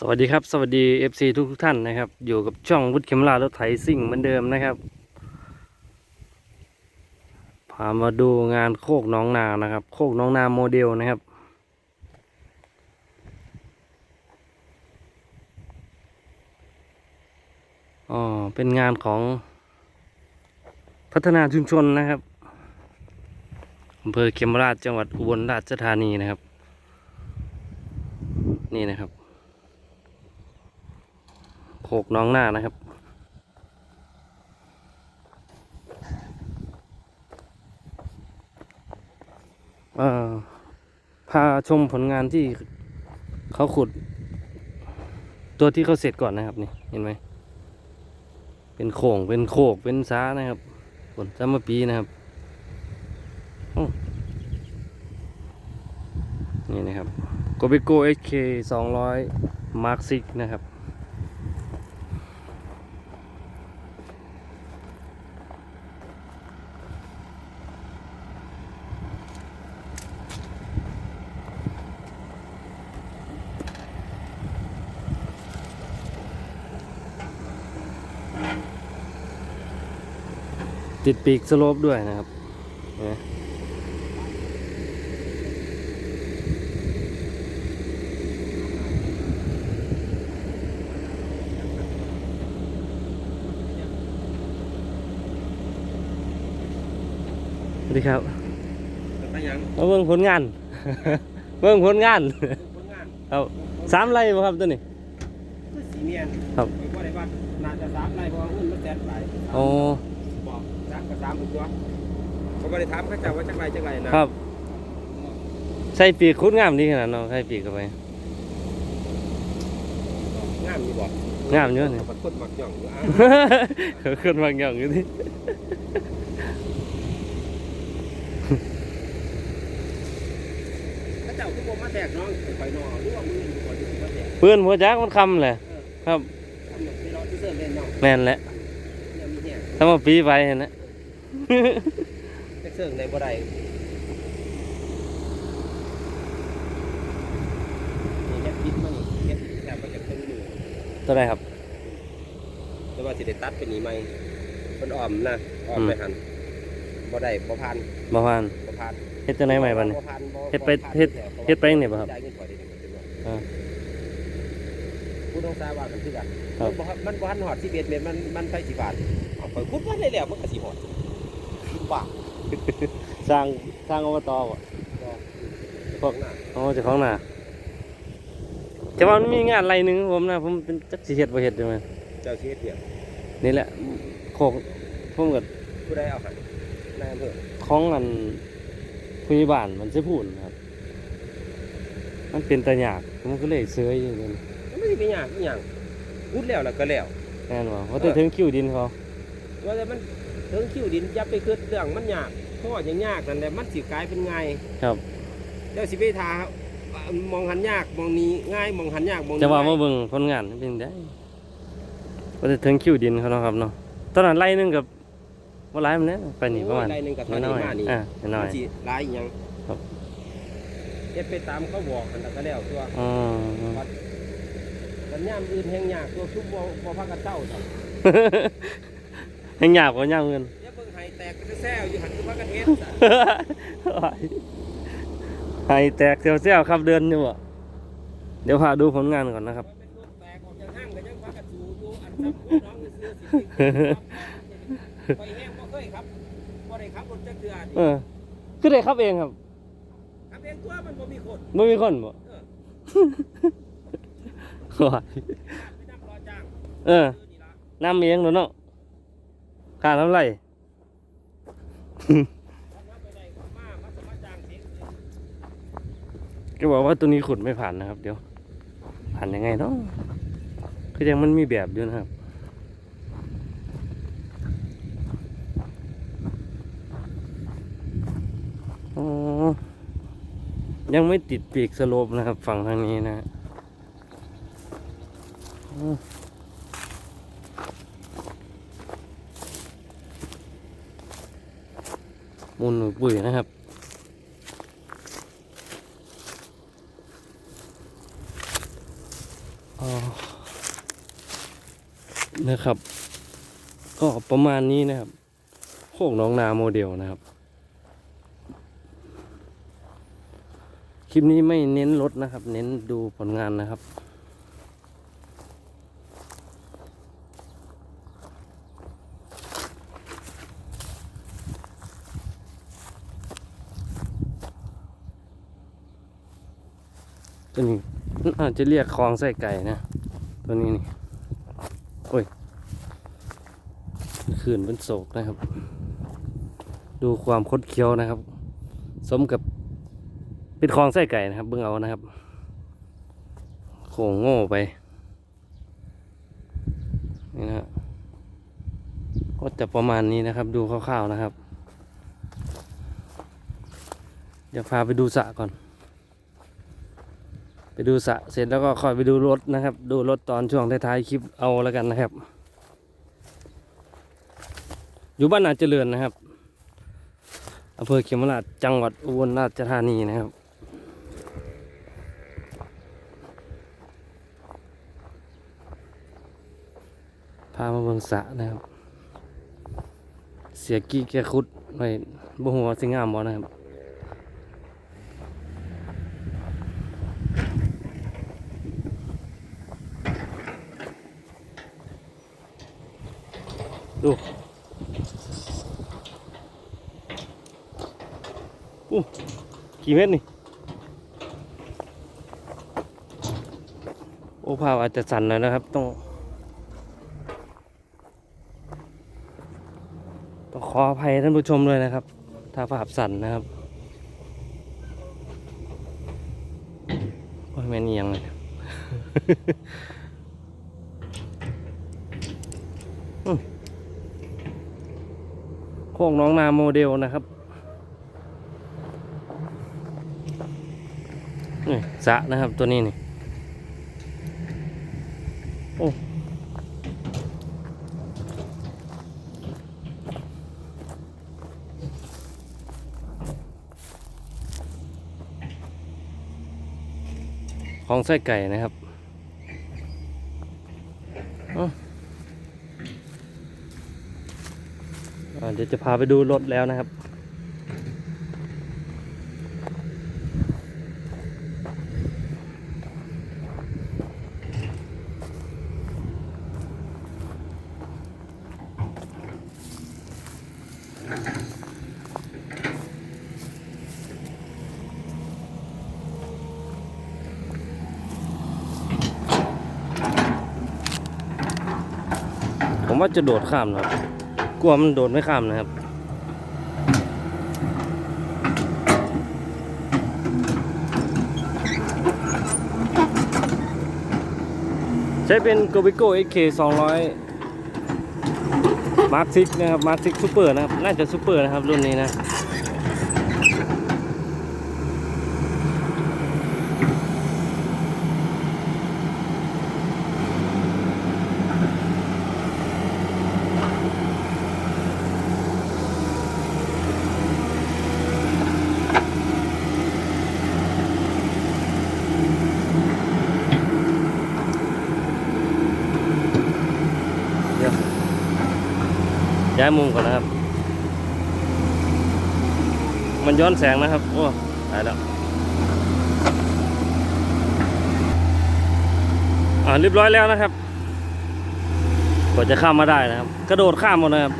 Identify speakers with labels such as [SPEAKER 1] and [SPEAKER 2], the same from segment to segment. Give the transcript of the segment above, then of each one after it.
[SPEAKER 1] สวัสดีครับ สวัสดี FC ทุกทุกท่านนะครับ อยู่กับช่องวุฒิเข็มลารถไถซิ่งเหมือนเดิมนะครับ พามาดูงานโคกน้องนานะครับ โคกน้องนาโมเดลนะครับ อ๋อ เป็นงานของพัฒนาชุมชนนะครับอำเภอเขมราชจังหวัดอุบลราชธานีนะครับ นี่นะครับ โขกน้องหน้านะครับ พาชมผลงานที่เขาขุด ตัวที่เขาเสร็จก่อนนะครับนี่เห็นไหม เป็นโข่งเป็นโคกเป็นซ้านะครับผลซ้ำมาปีนะครับนี่นะครับโกบิโกเอเคสองร้อยมาร์คซิกนะครับ ติดปีกสโลปด้วยนะครับเห็นไหมสวัสดีครับ
[SPEAKER 2] ไปยัง
[SPEAKER 1] มาเบิ่งผลงาน เบิ่งผลงาน
[SPEAKER 2] ผลงาน
[SPEAKER 1] ครับสามไรบ่ครับตัวนี้
[SPEAKER 2] คือสีเมียน
[SPEAKER 1] ครับ
[SPEAKER 2] ไปว่าได้ว่าน่าจะสามไร่เพราะว่าหุ้นมันแสนไป
[SPEAKER 1] โอ้
[SPEAKER 2] บอก สามกับสามตัวเขาไม่ได้ถามเขาจะว่าจักไรจักไรนะครับ
[SPEAKER 1] ใส่ปีกคุดงามดีขนาดเนาะใส่ปีกเข้าไป
[SPEAKER 2] งามอยู่บอก
[SPEAKER 1] งามเยอะนี่
[SPEAKER 2] ปัดคนมักย่องอยู่อ้าว
[SPEAKER 1] เขาขึ้นบางอย่างอยู่ที่
[SPEAKER 2] เขาเจ้าคือบ่มาแตกน้องไปนอนหรือว่ามืออยู่ก่อนที่มาแตก
[SPEAKER 1] ปืนหัวจักมันคำเลยครับ
[SPEAKER 2] ทำแบบที่เราที่เสื้อเล่นน้อง
[SPEAKER 1] แม่นแหละ
[SPEAKER 2] เนี่ยมีแห้ง
[SPEAKER 1] ถ้ามาปีไปเห็นนะ
[SPEAKER 2] แต่ เสื้อในบ่ได้นี่เฮ็ดพิษมานี่เฮ็ดแต่มาจากเครื่องมือ
[SPEAKER 1] ตัวไหนครับ
[SPEAKER 2] แต่ว่าสิได้ตัดเป็นนี้ไหมเป็นอ้อมนะอ้อมไปหันบ่ได้บ่พัน
[SPEAKER 1] บ่พาน
[SPEAKER 2] บ่พัน
[SPEAKER 1] เฮ็ดตัวไหนใหม่บัดนี้
[SPEAKER 2] บ่พันบ่
[SPEAKER 1] เฮ็ดไป
[SPEAKER 2] บ่พัน
[SPEAKER 1] เฮ็ด
[SPEAKER 2] แถว
[SPEAKER 1] เฮ็ดไปจั่งใดบ่ครับ
[SPEAKER 2] จ่ายเงินก่อนเดี๋ยวนี้เป็นบ่
[SPEAKER 1] อ่า
[SPEAKER 2] ผู้ต้องสาว่ากันคือกัน
[SPEAKER 1] ครับ
[SPEAKER 2] มันบ่มันบ่ทันฮอด11เมตรมันมันไปสิบาทเอาไปคุดว่าได้แล้วมันก็สิฮอด บาท
[SPEAKER 1] สร้างสร้างอบตบ่
[SPEAKER 2] พวกน่ะ
[SPEAKER 1] อ๋อเจ้าของน่ะแต่ว่ามันมีงานอะไรหนึงผมนะผมเป็นจักสิเฮ็ดบ่เฮ็ดได้มั้ย
[SPEAKER 2] เจ้าสิเฮ็ดเดียว
[SPEAKER 1] นี่แหละโคกผมก็
[SPEAKER 2] ผู้ใดเอาหันนายอำเภอ
[SPEAKER 1] ของอันผู้ใหญ่บ้านมันสิพูดนะครับ มันเป็นตะยากผมก็เลยเสยอยู่นั่น
[SPEAKER 2] มันไม่ได้เป็นหยังอีหยังคุดแล้วแล้วก็แล้ว
[SPEAKER 1] แน่นว่าว่าแต่ถึงคิวดินเขา
[SPEAKER 2] ว่าแต่มัน ถึงคิวดินอย่าไปคิดเรื่องมันยากเพราะว่าอย่างยากนั่นแหละมันสิกลายเป็นไง
[SPEAKER 1] ครับ
[SPEAKER 2] เจ้าสิไปทามองหันยากมองนี้ง่ายมองหันยากมองนี้
[SPEAKER 1] จะว่ามา
[SPEAKER 2] ง่าย
[SPEAKER 1] เบิ่งผลงานเป็นได้ว่าจะถึงคิวดินเขาเนาะครับเนาะตอนนั้นไล่หนึงกับว่าไล่มันแล้วไปนี่ประมาณ
[SPEAKER 2] โอ้ยไล่หนึ่งกับเท่านี้
[SPEAKER 1] น้อย
[SPEAKER 2] มานี่
[SPEAKER 1] ๆอ่าน้อย
[SPEAKER 2] มันสิหลายอีหยัง
[SPEAKER 1] ครับ
[SPEAKER 2] เฮ็ดไปตามเขาบอกกันแล้วก็แล้วตัว
[SPEAKER 1] ๆอ๋อ
[SPEAKER 2] กันยามอื่นแห่งยากตัวชุบบ่บ่พากันเจ้าจ้ะ
[SPEAKER 1] ให้ยากกว่าย่างเงิน
[SPEAKER 2] อย่าเบิ่งไห้แตกแซ่ๆอยู่หันคือพากันเฮ็ดจ้ะ
[SPEAKER 1] ให้แตกเซี่ยวๆครับเดือนอยู่บ่เดี๋ยวพาดูผลงานก่อนนะครับ
[SPEAKER 2] ว่าเป็นรถแตกออกจากห้างก็ยังพากันสู่อยู่อันทำผู้น้องซื้อสิไปแห้งบ่เคยครับบ่ได้ขับรถจักเทื่อ
[SPEAKER 1] เอ
[SPEAKER 2] นี่
[SPEAKER 1] อคือได้ครับเองครับ
[SPEAKER 2] ขับเองตัวมันบ่มีคน
[SPEAKER 1] ไม่มีคนบ่
[SPEAKER 2] เออ
[SPEAKER 1] ว้าย
[SPEAKER 2] ไปนั่งรอจ้าง
[SPEAKER 1] เออ
[SPEAKER 2] ซื้อนี่ล่ะ
[SPEAKER 1] น้ำเองเนาะเนาะ ค่าน้ำไหล
[SPEAKER 2] ทำไปได้ก็มามาสมัครจ้างเสีย
[SPEAKER 1] ก็บอกว่าตัวนี้ขุดไม่ผ่านนะครับ เดี๋ยว ผ่านยังไงเนาะคือยังมันมีแบบอยู่นะครับอ๋อยังไม่ติดปีกสโลปนะครับ ฝั่งทางนี้นะฮะอ๋อ มุนปุ๋ยนะครับนะครับ ก็ประมาณนี้นะครับโคกน้องนาโมเดลนะครับ คลิปนี้ไม่เน้นรถนะครับ เน้นดูผลงานนะครับ ตัวนี้อาจจะเรียกคลองไส้ไก่นะ ตัวนี้นี่โอ้ยขื่นเป็นโศกนะครับ ดูความคดเคี้ยวนะครับ สมกับเป็นคลองไส้ไก่นะครับ เบิ่งเอานะครับโค้งโง่ไป นี่นะก็จะประมาณนี้นะครับ ดูคร่าวๆนะครับ เดี๋ยวพาไปดูสระก่อน ไปดูสะเสร็จแล้วก็ค่อยไปดูรถนะครับ ดูรถตอนช่วงท้ายๆคลิปเอาแล้วกันนะครับ อยู่บ้านนาเจริญนะครับอำเภอเขมราชจังหวัดอุบลราชธานีนะครับพามาเบิงสะนะครับ เสียกี้แกคุดไว้บ่หัวสิงามบ่นะครับ ดูอู้กี่เมตรนี่ โอ้ภาพอาจจะสั่นหน่อยนะครับ ต้อง ต้องขออภัยท่านผู้ชมด้วยนะครับ ถ้าภาพสั่นนะครับโอ้ยแม่นียงเลย โคกน้องนาโมเดลนะครับนี่สะนะครับตัวนี้นี่โอ้ของไส้ไก่นะครับเอ้าอ่าเดี๋ยวจะพาไปดูรถแล้วนะครับ ผมว่าจะโดดข้ามนะครับ กลัวมันโดดไม่ข้ามนะครับใช้เป็น g o ิโก้ XK 200 Mark 6นะครับ Mark 6 Super นะครับ น่าจะ Super นะครับ รุ่นนี้นะ ย้ายมุมก่อนนะครับ มันย้อนแสงนะครับ โอ้ตายแล้วอ่าเรียบร้อยแล้วนะครับกว่าจะข้ามมาได้นะครับ กระโดดข้ามหมดนะครับ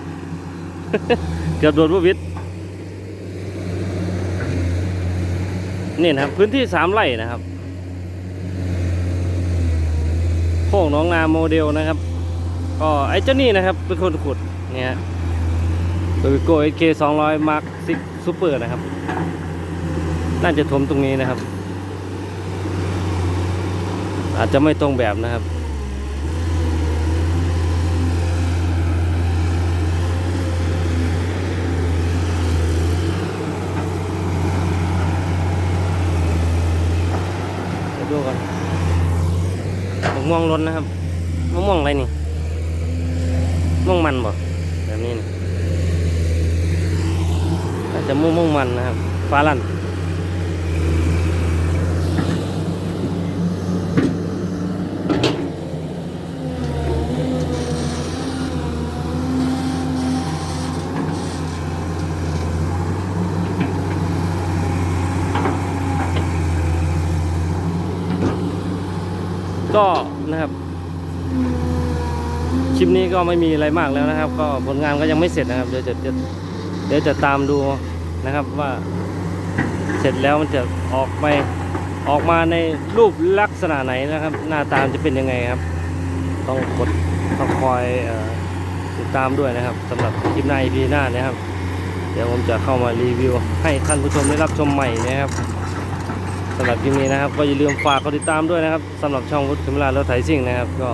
[SPEAKER 1] เกือบโดดพวกวิทย์นี่นะครับ พื้นที่สามไร่นะครับโค้งน้องนาโมเดลนะครับ ก็ไอ้เจ้านี่นะครับ เป็นคนขุด เนี่ยโดยโกเอเคสองร้อยมาร์คซิกซูเปอร์นะครับ น่าจะถมตรงนี้นะครับ อาจจะไม่ตรงแบบนะครับเดี๋ยวดูก่อนมะม่วงล้นนะครับมะม่วงอะไรนี่ม่วงมันบ่ แบบนี้นะจะมุ่งมุ่งมันนะครับฟ้าลันก็นะครับ คลิปนี้ก็ไม่มีอะไรมากแล้วนะครับ ก็ผลงานก็ยังไม่เสร็จนะครับ เดี๋ยวจะจะเดี๋ยวจะตามดูนะครับว่าเสร็จแล้วมันจะออกไปออกมาในรูปลักษณะไหนนะครับ หน้าตามจะเป็นยังไงครับ ต้องกดต้องคอยอติดตามด้วยนะครับสำหรับคลิปหน้า EP หน้านะครับ เดี๋ยวผมจะเข้ามารีวิว ให้ท่านผู้ชมได้รับชมใหม่นะครับสำหรับคลิปนี้นะครับ ก็อย่าลืมฝากกดติดตามด้วยนะครับสำหรับช่องวุฒิคมลารถไถซิ่งนะครับ ก็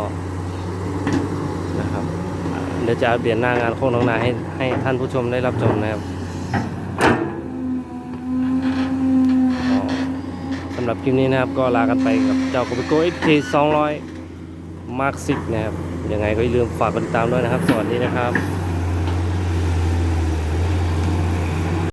[SPEAKER 1] เดี๋ยวจะเปลี่ยนหน้างานโค้งน้องนาให้ให้ท่านผู้ชมได้รับชมนะครับสำหรับคลิปนี้นะครับก็ลากันไปกับเจ้าโกเบโก้ XT 200 Mark 10นะครับยังไงก็อย่าลืมฝากกดติดตามด้วยนะครับ สวัสดีนะครับ